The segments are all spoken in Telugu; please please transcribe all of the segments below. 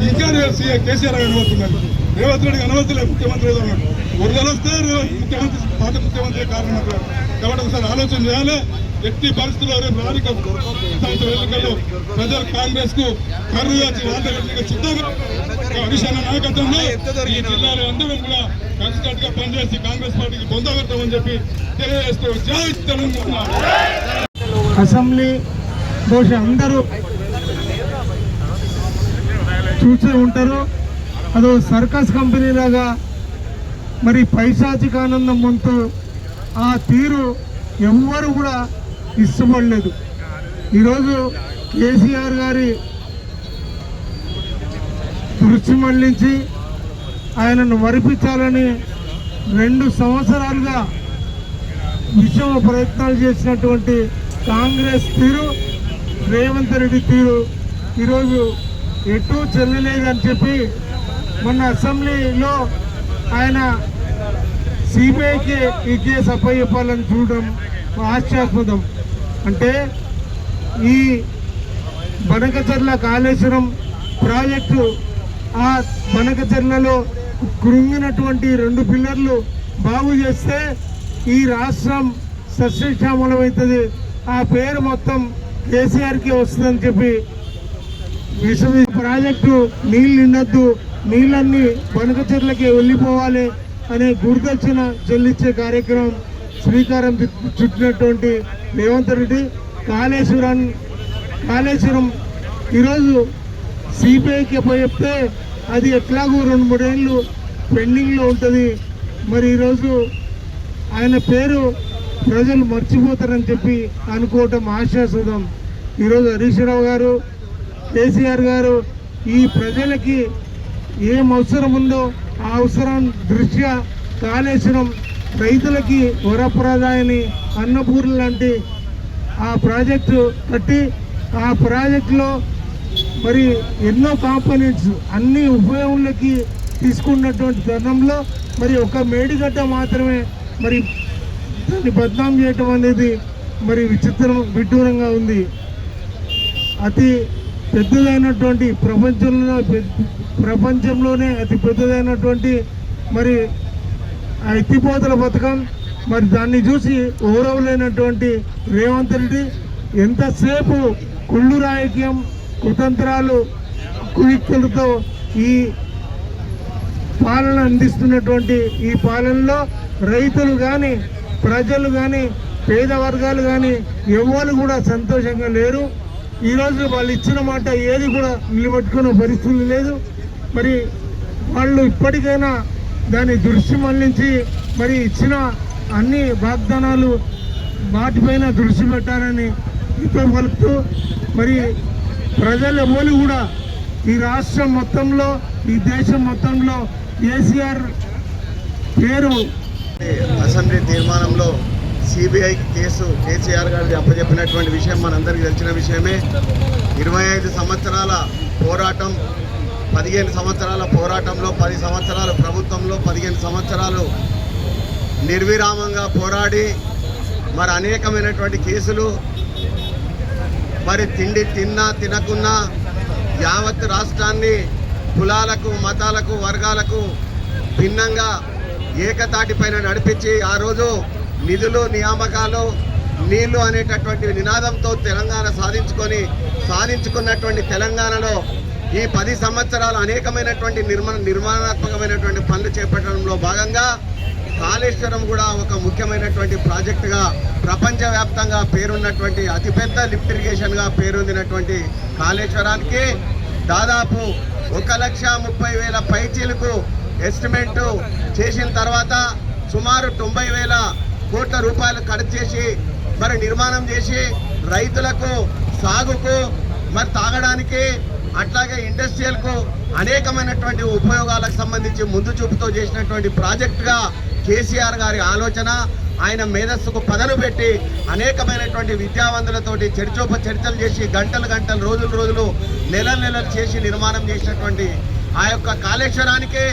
కేసీఆర్ కేసీఆర్ కనబడుతున్నారు రేవంత్ రెడ్డి కనబడతలేదు ముఖ్యమంత్రి ఏదో ఉన్నాడు వరదలు వస్తే ముఖ్యమంత్రి పాత ముఖ్యమంత్రి కారణం అంటారు కాబట్టి ఒకసారి ఆలోచన చేయాలి. ఎట్టి పరిస్థితుల్లో రేపు రానిక ఎన్నికల్లో ప్రజలు కాంగ్రెస్కు కర్రు వచ్చి వాళ్ళ ఎన్నిక సిద్ధంగా హరీష్ అన్న నాయకత్వంలో ఈ జిల్లాలో అందరం కూడా కలిసికట్టుగా పనిచేసి కాంగ్రెస్ పార్టీకి పొందగట్టమని చెప్పి తెలియజేస్తూ జై తెలంగాణ. అసెంబ్లీ బహుశా అందరూ చూసి ఉంటారు. అదో సర్కస్ కంపెనీ లాగా మరి పైశాచికానందం వంతు ఆ తీరు ఎవ్వరు కూడా ఇష్టపడలేదు. ఈరోజు కేసీఆర్ గారి దృష్టి మళ్ళించి ఆయనను మరిపించాలని రెండు సంవత్సరాలుగా విషమ ప్రయత్నాలు చేసినటువంటి కాంగ్రెస్ తీరు రేవంత్ రెడ్డి తీరు ఈరోజు ఎటు చెల్లలేదని చెప్పి మొన్న అసెంబ్లీలో ఆయన సిబిఐకి ఈ కేసు అప్పయ్యప్పాలని చూడడం హాస్యాస్పదం అంటే ఈ బనకచర్ల కాళేశ్వరం ప్రాజెక్టు ఆ బనకచర్లలో కృంగినటువంటి రెండు పిల్లర్లు బాగు చేస్తే ఈ రాష్ట్రం సస్యశ్యామలమవుతుంది. ఆ పేరు మొత్తం కేసీఆర్కి వస్తుందని చెప్పి విషమ ప్రాజెక్టు నీళ్ళు నిండద్దు నీళ్ళన్నీ బనకచెర్లకి వెళ్ళిపోవాలి అనే గుర్దక్షిణ చెల్లించే కార్యక్రమం శ్రీకారం చుట్టినటువంటి రేవంత్ రెడ్డి కాళేశ్వరం కాళేశ్వరం. ఈరోజు సిబిఐకి చెప్తే అది ఎట్లాగో రెండు మూడేళ్ళు పెండింగ్లో ఉంటుంది. మరి ఈరోజు ఆయన పేరు ప్రజలు మర్చిపోతారని చెప్పి అనుకోవటం ఆశాసుదం ఈరోజు హరీష్ రావు గారు కేసీఆర్ గారు ఈ ప్రజలకి ఏం అవసరం ఉందో ఆ అవసరం దృష్ట్యా కాళేశ్వరం రైతులకి వరప్రదాయని అన్నపూర్ణ లాంటి ఆ ప్రాజెక్టు కట్టి ఆ ప్రాజెక్టులో మరి ఎన్నో కాంపోనెంట్స్ అన్ని ఉపయోగంలోకి తీసుకున్నటువంటి తరుణంలో మరి ఒక మేడిగడ్డ మాత్రమే మరి దాన్ని బద్నాం చేయటం అనేది మరి విచిత్రం విడ్డూరంగా ఉంది. అతి పెద్దదైనటువంటి ప్రపంచంలో ప్రపంచంలోనే అతి పెద్దదైనటువంటి మరి ఆ ఎత్తిపోతల పథకం. మరి దాన్ని చూసి ఓరవలేనటువంటి రేవంత్ రెడ్డి ఎంతసేపు కుళ్ళు రాజకీయం కుతంత్రాలు కుయుక్తులతో ఈ పాలన అందిస్తున్నటువంటి ఈ పాలనలో రైతులు కానీ ప్రజలు కానీ పేద వర్గాలు కానీ ఎవరు కూడా సంతోషంగా లేరు. ఈరోజు వాళ్ళు ఇచ్చిన మాట ఏది కూడా నిలబెట్టుకునే పరిస్థితి లేదు. మరి వాళ్ళు ఇప్పటికైనా దాని దృష్టి మళ్ళించి మరి ఇచ్చిన అన్ని వాగ్దానాలు వాటిపైన దృష్టి పెట్టారని ఇప్పుడు కలుపుతూ మరి ప్రజల ఓలి కూడా ఈ రాష్ట్రం మొత్తంలో ఈ దేశం మొత్తంలో కేసీఆర్ పేరు అసెంబ్లీ తీర్మానంలో సిబిఐ కేసు కేసీఆర్ గారికి అప్పచెప్పినటువంటి విషయం మనందరికీ తెలిసిన విషయమే. ఇరవై ఐదు సంవత్సరాల పోరాటం పదిహేను సంవత్సరాల పోరాటంలో పది సంవత్సరాలు ప్రభుత్వంలో పదిహేను సంవత్సరాలు నిర్విరామంగా పోరాడి మరి అనేకమైనటువంటి కేసులు మరి తిండి తిన్నా తినకున్నా యావత్ రాష్ట్రాన్ని కులాలకు మతాలకు వర్గాలకు భిన్నంగా ఏకతాటిపైన నడిపించి ఆ రోజు నిధులు నియామకాలు నీళ్ళు అనేటటువంటి నినాదంతో తెలంగాణ సాధించుకొని సాధించుకున్నటువంటి తెలంగాణలో ఈ పది సంవత్సరాలు అనేకమైనటువంటి నిర్మాణ నిర్మాణాత్మకమైనటువంటి పనులు చేపట్టడంలో భాగంగా కాళేశ్వరం కూడా ఒక ముఖ్యమైనటువంటి ప్రాజెక్టుగా ప్రపంచవ్యాప్తంగా పేరున్నటువంటి అతిపెద్ద లిఫ్ట్ ఇరిగేషన్గా పేరొందినటువంటి కాళేశ్వరానికి దాదాపు ఒక లక్ష ముప్పై వేల పైచీలకు ఎస్టిమేట్ చేసిన తర్వాత సుమారు తొంభై వేల కోట్ల రూపాయలు ఖర్చు చేసి మరి నిర్మాణం చేసి రైతులకు సాగుకు మరి తాగడానికి అట్లాగే ఇండస్ట్రియల్కు అనేకమైనటువంటి ఉపయోగాలకు సంబంధించి ముందు చూపుతో చేసినటువంటి ప్రాజెక్టుగా కేసీఆర్ గారి ఆలోచన ఆయన మేధస్సుకు పదను పెట్టి అనేకమైనటువంటి విద్యావంతులతోటి చర్చోప చర్చలు చేసి గంటలు గంటలు రోజులు రోజులు నెల నెలలు చేసి నిర్మాణం చేసినటువంటి ఆ యొక్క కాళేశ్వరానికి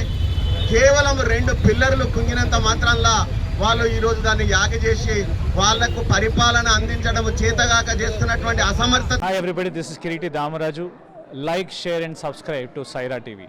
కేవలం రెండు పిల్లర్లు కుంగినంత మాత్రంలా వాళ్ళు ఈరోజు దాన్ని యాగ చేసి వాళ్ళకు పరిపాలన అందించడం చేతగాక చేస్తున్నటువంటి అసమర్థ everybody this Kireeti Damaraju like share and subscribe to Saira TV